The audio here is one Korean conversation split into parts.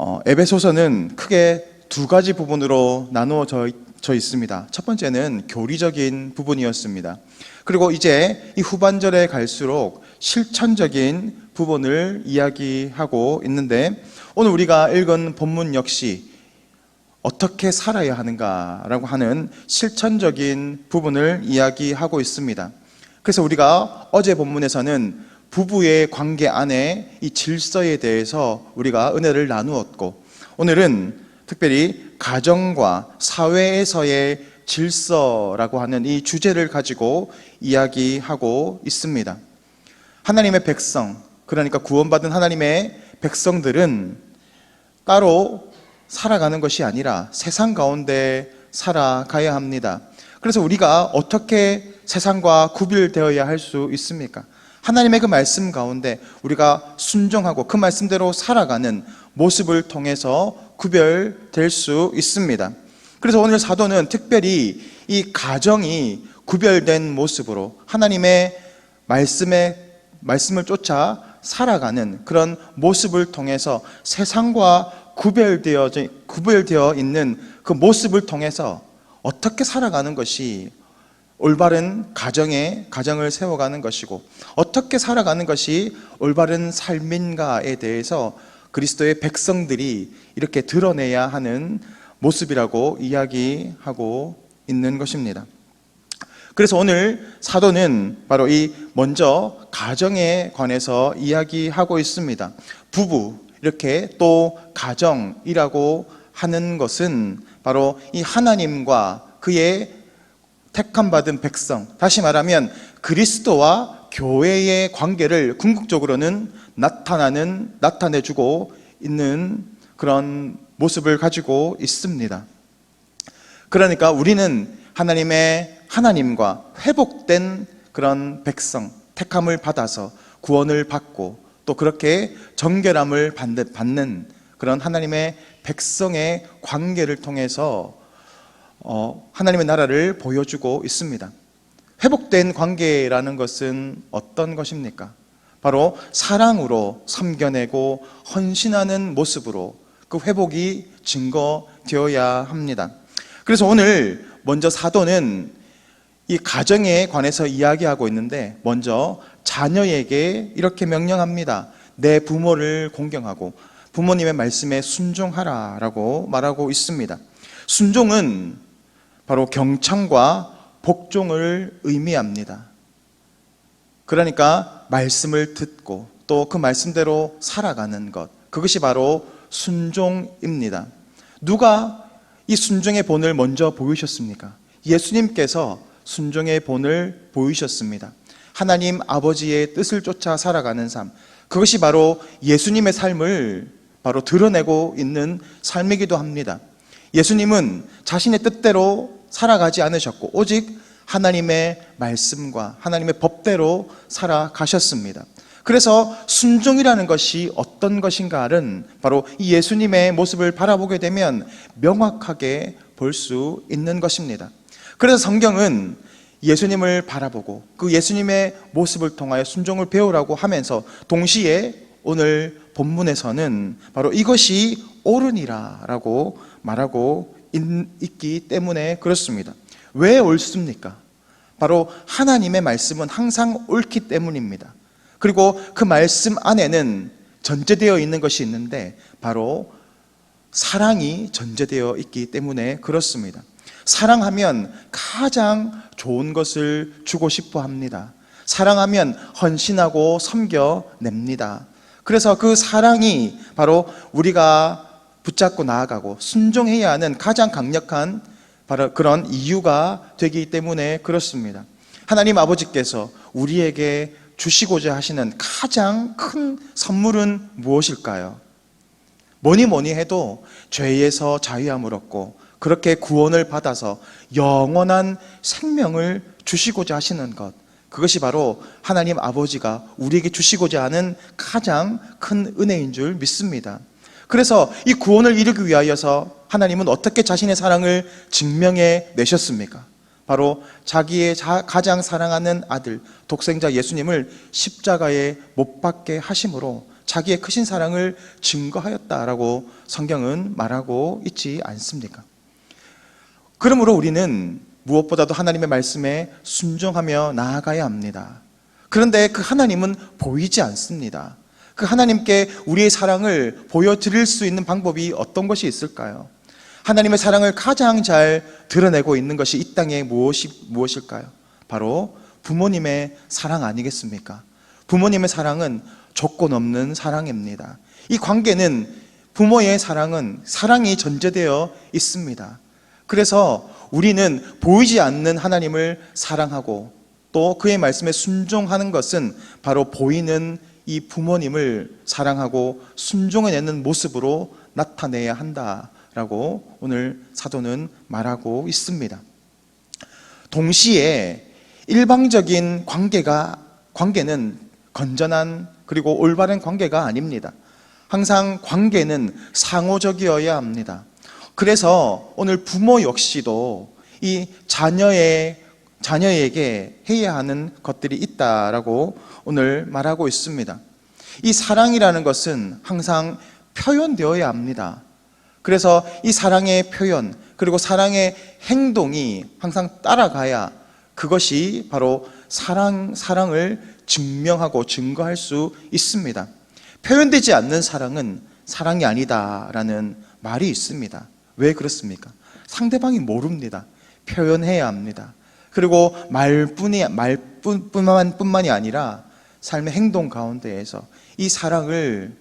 어, 에베소서는 크게 두 가지 부분으로 나누어져 져 있습니다. 첫 번째는 교리적인 부분이었습니다. 그리고 이제 이 후반절에 갈수록 실천적인 부분을 이야기하고 있는데 오늘 우리가 읽은 본문 역시 어떻게 살아야 하는가라고 하는 실천적인 부분을 이야기하고 있습니다. 그래서 우리가 어제 본문에서는 부부의 관계 안에 이 질서에 대해서 우리가 은혜를 나누었고 오늘은 특별히 가정과 사회에서의 질서라고 하는 이 주제를 가지고 이야기하고 있습니다. 하나님의 백성, 그러니까 구원받은 하나님의 백성들은 따로 살아가는 것이 아니라 세상 가운데 살아가야 합니다. 그래서 우리가 어떻게 세상과 구별되어야 할 수 있습니까? 하나님의 그 말씀 가운데 우리가 순종하고 그 말씀대로 살아가는 모습을 통해서 구별될 수 있습니다. 그래서 오늘 사도는 특별히 이 가정이 구별된 모습으로 하나님의 말씀에 말씀을 쫓아 살아가는 그런 모습을 통해서 세상과 구별되어 구별되어 있는 그 모습을 통해서 어떻게 살아가는 것이 올바른 가정에 가정을 세워가는 것이고 어떻게 살아가는 것이 올바른 삶인가에 대해서 그리스도의 백성들이 이렇게 드러내야 하는 모습이라고 이야기하고 있는 것입니다. 그래서 오늘 사도는 바로 이 먼저 가정에 관해서 이야기하고 있습니다. 부부 이렇게 또 가정이라고 하는 것은 바로 이 하나님과 그의 택함 받은 백성, 다시 말하면 그리스도와 교회의 관계를 궁극적으로는 나타나는 나타내 주고 있는 그런 모습을 가지고 있습니다. 그러니까 우리는 하나님의 하나님과 회복된 그런 백성, 택함을 받아서 구원을 받고 또 그렇게 정결함을 받는 그런 하나님의 백성의 관계를 통해서 어, 하나님의 나라를 보여주고 있습니다. 회복된 관계라는 것은 어떤 것입니까? 바로 사랑으로 섬겨내고 헌신하는 모습으로 그 회복이 증거되어야 합니다. 그래서 오늘 먼저 사도는 이 가정에 관해서 이야기하고 있는데 먼저 자녀에게 이렇게 명령합니다. 내 부모를 공경하고 부모님의 말씀에 순종하라라고 말하고 있습니다. 순종은 바로 경청과 복종을 의미합니다. 그러니까 말씀을 듣고 또 그 말씀대로 살아가는 것. 그것이 바로 순종입니다. 누가 이 순종의 본을 먼저 보이셨습니까? 예수님께서 순종의 본을 보이셨습니다. 하나님 아버지의 뜻을 쫓아 살아가는 삶. 그것이 바로 예수님의 삶을 바로 드러내고 있는 삶이기도 합니다. 예수님은 자신의 뜻대로 살아가지 않으셨고, 오직 하나님의 말씀과 하나님의 법대로 살아가셨습니다. 그래서 순종이라는 것이 어떤 것인가는 바로 이 예수님의 모습을 바라보게 되면 명확하게 볼 수 있는 것입니다. 그래서 성경은 예수님을 바라보고 그 예수님의 모습을 통하여 순종을 배우라고 하면서 동시에 오늘 본문에서는 바로 이것이 옳으니라라고 말하고 있기 때문에 그렇습니다. 왜 옳습니까? 바로 하나님의 말씀은 항상 옳기 때문입니다. 그리고 그 말씀 안에는 전제되어 있는 것이 있는데 바로 사랑이 전제되어 있기 때문에 그렇습니다. 사랑하면 가장 좋은 것을 주고 싶어 합니다. 사랑하면 헌신하고 섬겨냅니다. 그래서 그 사랑이 바로 우리가 붙잡고 나아가고 순종해야 하는 가장 강력한 바로 그런 이유가 되기 때문에 그렇습니다. 하나님 아버지께서 우리에게 주시고자 하시는 가장 큰 선물은 무엇일까요? 뭐니 뭐니 해도 죄에서 자유함을 얻고 그렇게 구원을 받아서 영원한 생명을 주시고자 하시는 것. 그것이 바로 하나님 아버지가 우리에게 주시고자 하는 가장 큰 은혜인 줄 믿습니다. 그래서 이 구원을 이루기 위하여서 하나님은 어떻게 자신의 사랑을 증명해 내셨습니까? 바로 자기의 가장 사랑하는 아들, 독생자 예수님을 십자가에 못 박게 하심으로 자기의 크신 사랑을 증거하였다라고 성경은 말하고 있지 않습니까? 그러므로 우리는 무엇보다도 하나님의 말씀에 순종하며 나아가야 합니다. 그런데 그 하나님은 보이지 않습니다. 그 하나님께 우리의 사랑을 보여드릴 수 있는 방법이 어떤 것이 있을까요? 하나님의 사랑을 가장 잘 드러내고 있는 것이 이 땅에 무엇이, 무엇일까요? 바로 부모님의 사랑 아니겠습니까? 부모님의 사랑은 조건 없는 사랑입니다. 이 관계는 부모의 사랑은 사랑이 전제되어 있습니다. 그래서 우리는 보이지 않는 하나님을 사랑하고 또 그의 말씀에 순종하는 것은 바로 보이는 이 부모님을 사랑하고 순종해내는 모습으로 나타내야 한다라고 오늘 사도는 말하고 있습니다. 동시에 일방적인 관계가 관계는 건전한 그리고 올바른 관계가 아닙니다. 항상 관계는 상호적이어야 합니다. 그래서 오늘 부모 역시도 이 자녀의 자녀에게 해야 하는 것들이 있다라고 오늘 말하고 있습니다. 이 사랑이라는 것은 항상 표현되어야 합니다. 그래서 이 사랑의 표현 그리고 사랑의 행동이 항상 따라가야 그것이 바로 사랑 사랑을 증명하고 증거할 수 있습니다. 표현되지 않는 사랑은 사랑이 아니다라는 말이 있습니다. 왜 그렇습니까? 상대방이 모릅니다. 표현해야 합니다. 그리고 말뿐이 말뿐만 뿐만이 아니라 삶의 행동 가운데에서 이 사랑을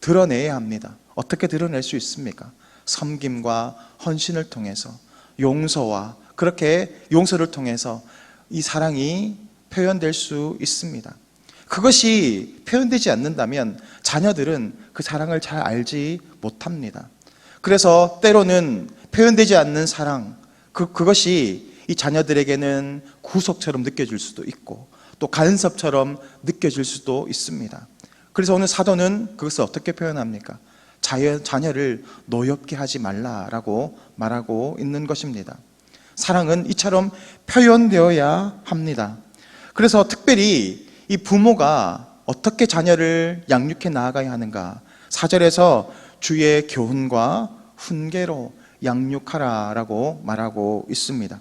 드러내야 합니다. 어떻게 드러낼 수 있습니까? 섬김과 헌신을 통해서 용서와 그렇게 용서를 통해서 이 사랑이 표현될 수 있습니다. 그것이 표현되지 않는다면 자녀들은 그 사랑을 잘 알지 못합니다. 그래서 때로는 표현되지 않는 사랑, 그, 그것이 이 자녀들에게는 구속처럼 느껴질 수도 있고 또 간섭처럼 느껴질 수도 있습니다. 그래서 오늘 사도는 그것을 어떻게 표현합니까? 자녀, 자녀를 노엽게 하지 말라라고 말하고 있는 것입니다. 사랑은 이처럼 표현되어야 합니다. 그래서 특별히 이 부모가 어떻게 자녀를 양육해 나아가야 하는가? 사절에서 주의 교훈과 훈계로 양육하라라고 말하고 있습니다.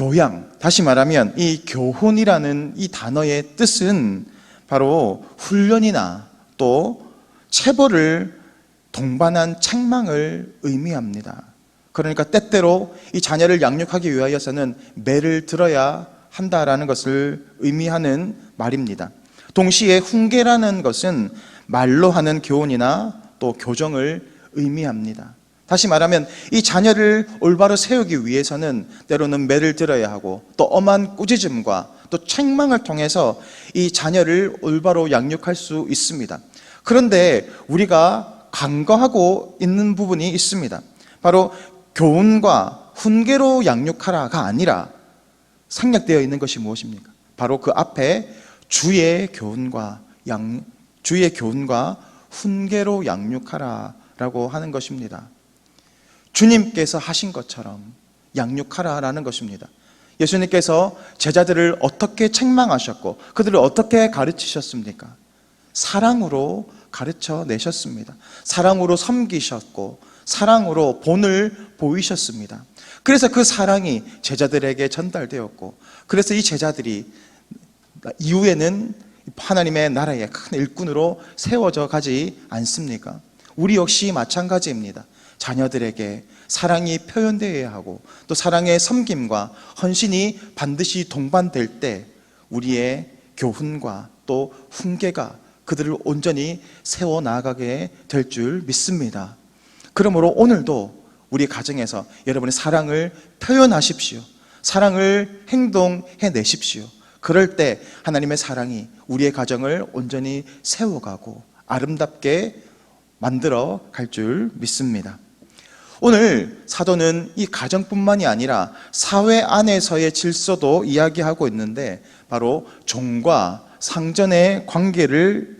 교양, 다시 말하면 이 교훈이라는 이 단어의 뜻은 바로 훈련이나 또 체벌을 동반한 책망을 의미합니다. 그러니까 때때로 이 자녀를 양육하기 위하여서는 매를 들어야 한다라는 것을 의미하는 말입니다. 동시에 훈계라는 것은 말로 하는 교훈이나 또 교정을 의미합니다. 다시 말하면 이 자녀를 올바로 세우기 위해서는 때로는 매를 들어야 하고 또 엄한 꾸짖음과 또 책망을 통해서 이 자녀를 올바로 양육할 수 있습니다. 그런데 우리가 간과하고 있는 부분이 있습니다. 바로 교훈과 훈계로 양육하라가 아니라 생략되어 있는 것이 무엇입니까? 바로 그 앞에 주의 교훈과 양 주의 교훈과 훈계로 양육하라라고 하는 것입니다. 주님께서 하신 것처럼 양육하라라는 것입니다. 예수님께서 제자들을 어떻게 책망하셨고 그들을 어떻게 가르치셨습니까? 사랑으로 가르쳐 내셨습니다. 사랑으로 섬기셨고 사랑으로 본을 보이셨습니다. 그래서 그 사랑이 제자들에게 전달되었고 그래서 이 제자들이 이후에는 하나님의 나라의 큰 일꾼으로 세워져 가지 않습니까? 우리 역시 마찬가지입니다. 자녀들에게 사랑이 표현되어야 하고 또 사랑의 섬김과 헌신이 반드시 동반될 때 우리의 교훈과 또 훈계가 그들을 온전히 세워 나가게 될 줄 믿습니다. 그러므로 오늘도 우리 가정에서 여러분의 사랑을 표현하십시오. 사랑을 행동해 내십시오. 그럴 때 하나님의 사랑이 우리의 가정을 온전히 세워가고 아름답게 만들어 갈 줄 믿습니다. 오늘 사도는 이 가정뿐만이 아니라 사회 안에서의 질서도 이야기하고 있는데 바로 종과 상전의 관계를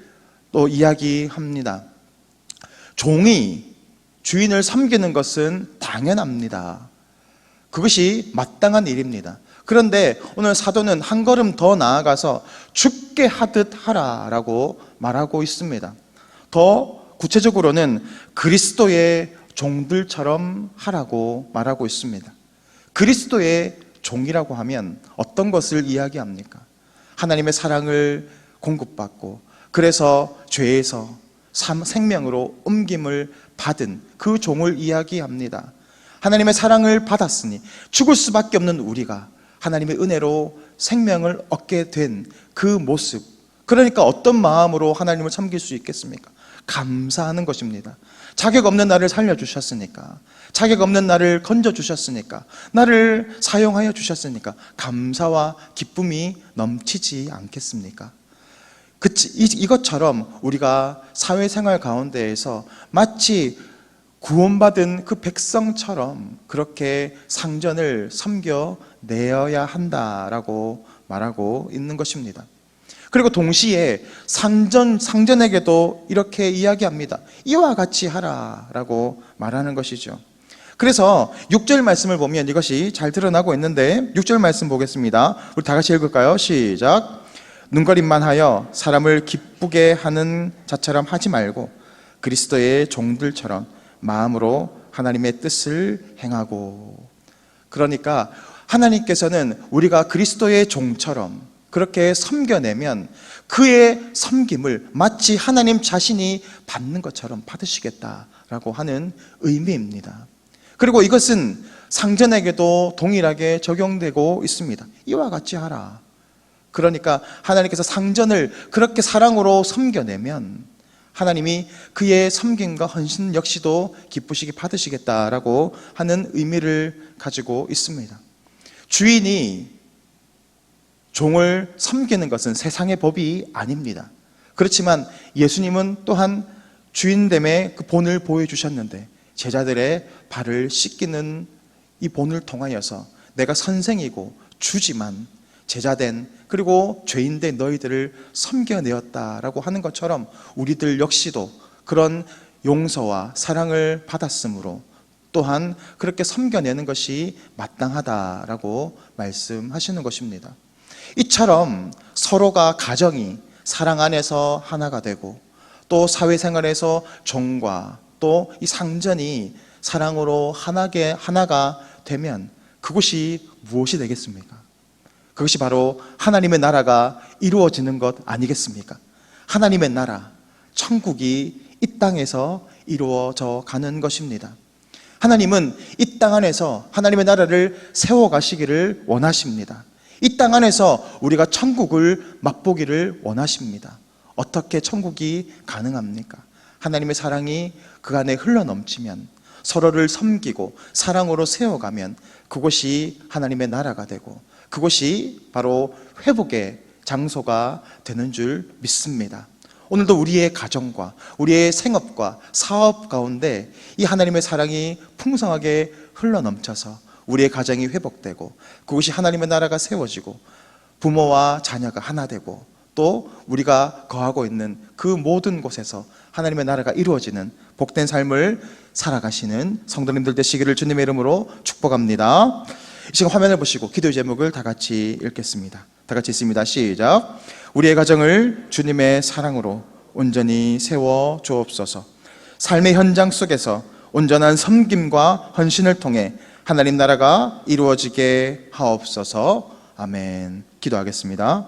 또 이야기합니다. 종이 주인을 섬기는 것은 당연합니다. 그것이 마땅한 일입니다. 그런데 오늘 사도는 한 걸음 더 나아가서 죽게 하듯 하라라고 말하고 있습니다. 더 구체적으로는 그리스도의 종들처럼 하라고 말하고 있습니다. 그리스도의 종이라고 하면 어떤 것을 이야기합니까? 하나님의 사랑을 공급받고 그래서 죄에서 삶, 생명으로 옮김을 받은 그 종을 이야기합니다. 하나님의 사랑을 받았으니 죽을 수밖에 없는 우리가 하나님의 은혜로 생명을 얻게 된 그 모습. 그러니까 어떤 마음으로 하나님을 섬길 수 있겠습니까? 감사하는 것입니다. 자격 없는 나를 살려주셨으니까. 자격 없는 나를 건져주셨으니까. 나를 사용하여 주셨으니까. 감사와 기쁨이 넘치지 않겠습니까? 그치, 이- 이것처럼 우리가 사회생활 가운데에서 마치 구원받은 그 백성처럼 그렇게 상전을 섬겨 내어야 한다라고 말하고 있는 것입니다. 그리고 동시에 상전, 상전에게도 이렇게 이야기합니다. 이와 같이 하라라고 말하는 것이죠. 그래서 6절 말씀을 보면 이것이 잘 드러나고 있는데 6절 말씀 보겠습니다. 우리 다 같이 읽을까요? 시작. 눈거림만 하여 사람을 기쁘게 하는 자처럼 하지 말고 그리스도의 종들처럼 마음으로 하나님의 뜻을 행하고 그러니까 하나님께서는 우리가 그리스도의 종처럼 그렇게 섬겨내면 그의 섬김을 마치 하나님 자신이 받는 것처럼 받으시겠다라고 하는 의미입니다. 그리고 이것은 상전에게도 동일하게 적용되고 있습니다. 이와 같이 하라. 그러니까 하나님께서 상전을 그렇게 사랑으로 섬겨내면 하나님이 그의 섬김과 헌신 역시도 기쁘시게 받으시겠다라고 하는 의미를 가지고 있습니다. 주인이 종을 섬기는 것은 세상의 법이 아닙니다. 그렇지만 예수님은 또한 주인됨의 그 본을 보여주셨는데 제자들의 발을 씻기는 이 본을 통하여서 내가 선생이고 주지만 제자된 그리고 죄인된 너희들을 섬겨내었다라고 하는 것처럼 우리들 역시도 그런 용서와 사랑을 받았으므로 또한 그렇게 섬겨내는 것이 마땅하다라고 말씀하시는 것입니다. 이처럼 서로가 가정이 사랑 안에서 하나가 되고 또 사회생활에서 종과 또 이 상전이 사랑으로 하나게 하나가 되면 그것이 무엇이 되겠습니까? 그것이 바로 하나님의 나라가 이루어지는 것 아니겠습니까? 하나님의 나라, 천국이 이 땅에서 이루어져 가는 것입니다. 하나님은 이 땅 안에서 하나님의 나라를 세워 가시기를 원하십니다. 이 땅 안에서 우리가 천국을 맛보기를 원하십니다. 어떻게 천국이 가능합니까? 하나님의 사랑이 그 안에 흘러 넘치면 서로를 섬기고 사랑으로 세워가면 그곳이 하나님의 나라가 되고 그곳이 바로 회복의 장소가 되는 줄 믿습니다. 오늘도 우리의 가정과 우리의 생업과 사업 가운데 이 하나님의 사랑이 풍성하게 흘러 넘쳐서 우리의 가정이 회복되고 그것이 하나님의 나라가 세워지고 부모와 자녀가 하나 되고 또 우리가 거하고 있는 그 모든 곳에서 하나님의 나라가 이루어지는 복된 삶을 살아가시는 성도님들 되시기를 주님의 이름으로 축복합니다. 이 시간 화면을 보시고 기도 제목을 다 같이 읽겠습니다. 다 같이 있습니다. 시작. 우리의 가정을 주님의 사랑으로 온전히 세워 주옵소서. 삶의 현장 속에서 온전한 섬김과 헌신을 통해 하나님 나라가 이루어지게 하옵소서. 아멘. 기도하겠습니다.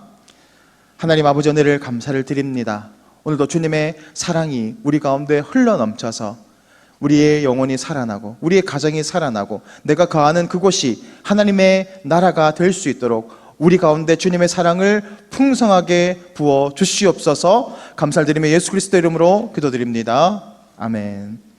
하나님 아버지 은혜를 감사를 드립니다. 오늘도 주님의 사랑이 우리 가운데 흘러 넘쳐서 우리의 영혼이 살아나고 우리의 가정이 살아나고 내가 거하는 그곳이 하나님의 나라가 될 수 있도록 우리 가운데 주님의 사랑을 풍성하게 부어 주시옵소서 감사를 드리며 예수 그리스도 이름으로 기도드립니다. 아멘.